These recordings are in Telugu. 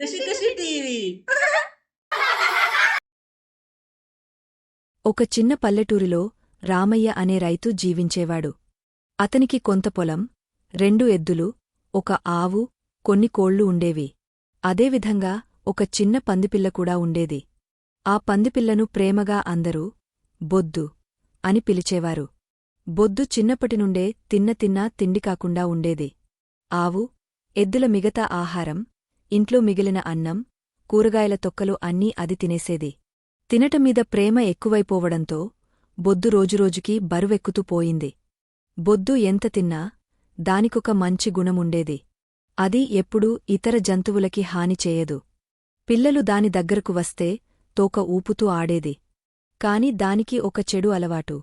కషి కషి టీవీ. ఒక చిన్న పల్లెటూరిలో రామయ్య అనే రైతు జీవించేవాడు. అతనికి కొంత పొలం రెండు ఎద్దులు ఒక ఆవు కొన్ని కోళ్ళు ఉండేవి. అదేవిధంగా ఒక చిన్న పందిపిల్ల కూడా ఉండేది. ఆ పందిపిల్లను ప్రేమగా అందరూ బొద్దు అని పిలిచేవారు. బొద్దు చిన్నప్పటినుండే తిన్న తిన్నా తిండి కాకుండా ఉండేది. ఆవు ఎద్దుల మిగతా ఆహారం ఇంట్లో మిగిలిన అన్నం కూరగాయల తొక్కలు అన్నీ అది తినేసేది. తినటమీద ప్రేమ ఎక్కువైపోవడంతో బొద్దు రోజురోజుకీ బరువెక్కుతూ పోయింది. బొద్దు ఎంత తిన్నా దానికొక మంచి గుణముండేది. అది ఎప్పుడూ ఇతర జంతువులకి హాని చేయదు. పిల్లలు దాని దగ్గరకు వస్తే తోక ఊపుతూ ఆడేది. కాని దానికి ఒక చెడు అలవాటు.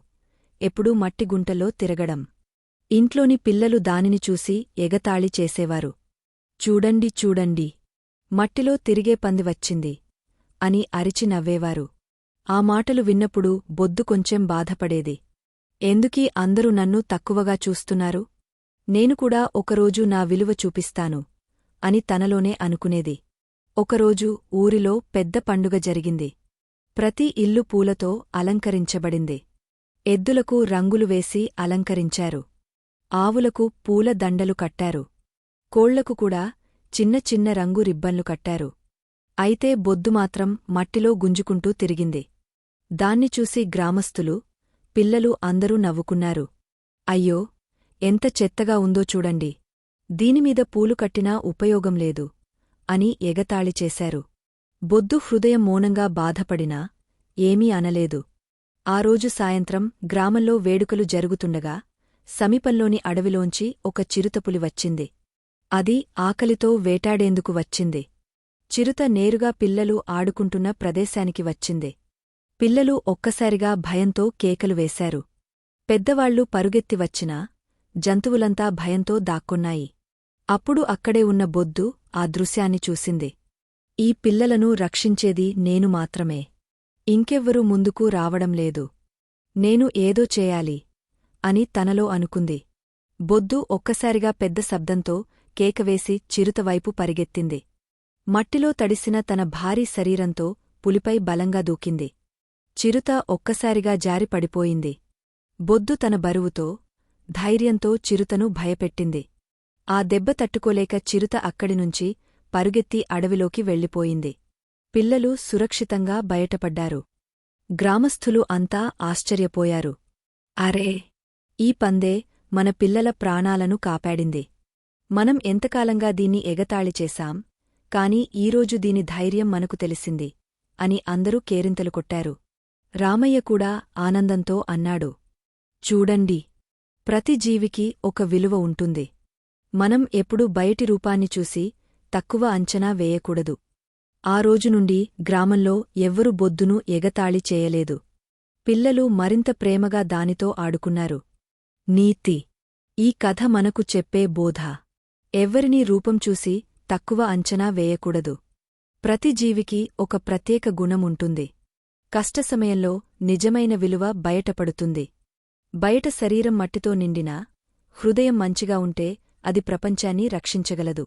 ఎప్పుడూ మట్టిగుంటలో తిరగడం. ఇంట్లోని పిల్లలు దానిని చూసి ఎగతాళి చేసేవారు. చూడండి చూడండి. మట్టిలో తిరిగే పంది వచ్చింది అని అరిచి నవ్వేవారు. ఆ మాటలు విన్నప్పుడు బొద్దు కొంచెం బాధపడేది. ఎందుకీ అందరూ నన్ను తక్కువగా చూస్తున్నారు? నేను కూడా ఒకరోజు నా విలువ చూపిస్తాను అని తనలోనే అనుకునేది. ఒకరోజు ఊరిలో పెద్ద పండుగ జరిగింది. ప్రతి ఇల్లు పూలతో అలంకరించబడింది. ఎద్దులకు రంగులు వేసి అలంకరించారు. ఆవులకు పూల దండలు కట్టారు. కోళ్ళకు కూడా చిన్న చిన్న రంగు రిబ్బన్లు కట్టారు. అయితే బొద్దు మాత్రం మట్టిలో గుంజుకుంటూ తిరిగింది. దాన్ని చూసి గ్రామస్థులు పిల్లలు అందరూ నవ్వుకున్నారు. అయ్యో ఎంత చెత్తగా ఉందో చూడండి. దీనిమీద పూలు కట్టినా ఉపయోగం లేదు అని ఎగతాళి చేశారు. బొద్దు హృదయం మౌనంగా బాధపడినా ఏమీ అనలేదు. ఆ రోజు సాయంత్రం గ్రామంలో వేడుకలు జరుగుతుండగా సమీపంలోని అడవిలోంచి ఒక చిరుతపులి వచ్చింది. అది ఆకలితో వేటాడేందుకు వచ్చింది. చిరుత నేరుగా పిల్లలు ఆడుకుంటున్న ప్రదేశానికి వచ్చింది. పిల్లలు ఒక్కసారిగా భయంతో కేకలు వేశారు. పెద్దవాళ్ళు పరుగెత్తి వచ్చినా జంతువులంతా భయంతో దాక్కున్నాయి. అప్పుడు అక్కడే ఉన్న బొద్దు ఆ దృశ్యాన్ని చూసింది. ఈ పిల్లలను రక్షించేది నేను మాత్రమే. ఇంకెవ్వరూ ముందుకు రావడం లేదు. నేను ఏదో చేయాలి అని తనలో అనుకుంది. బొద్దు ఒక్కసారిగా పెద్ద శబ్దంతో కేకవేసి చిరుతవైపు పరిగెత్తింది. మట్టిలో తడిసిన తన భారీ శరీరంతో పులిపై బలంగా దూకింది. చిరుత ఒక్కసారిగా జారి పడిపోయింది. బొద్దు తన బరువుతో ధైర్యంతో చిరుతను భయపెట్టింది. ఆ దెబ్బ తట్టుకోలేక చిరుత అక్కడినుంచి పరుగెత్తి అడవిలోకి వెళ్ళిపోయింది. పిల్లలు సురక్షితంగా బయటపడ్డారు. గ్రామస్థులు అంతా ఆశ్చర్యపోయారు. అరే! ఈ పందే మన పిల్లల ప్రాణాలను కాపాడింది. మనం ఎంతకాలంగా దీన్ని ఎగతాళి చేశాం కాని ఈరోజు దీని ధైర్యం మనకు తెలిసింది అని అందరూ కేరింతలు కొట్టారు. రామయ్య కూడా ఆనందంతో అన్నాడు చూడండి ప్రతి జీవికి ఒక విలువ ఉంటుంది. మనం ఎప్పుడూ బయటి రూపాన్ని చూసి తక్కువ అంచనా వేయకూడదు. ఆ రోజు నుండి గ్రామంలో ఎవ్వరు బొద్దును ఎగతాళి చేయలేదు. పిల్లలు మరింత ప్రేమగా దానితో ఆడుకున్నారు. నీతి ఈ కథ మనకు చెప్పే బోధ. ఎవ్వరినీ రూపం చూసి తక్కువ అంచనా వేయకూడదు. ప్రతి జీవికి ఒక ప్రత్యేక గుణముంటుంది కష్ట సమయంలో నిజమైన విలువ బయటపడుతుంది. బయట శరీరం మట్టితో నిండినా హృదయం మంచిగా ఉంటే అది ప్రపంచాన్ని రక్షించగలదు.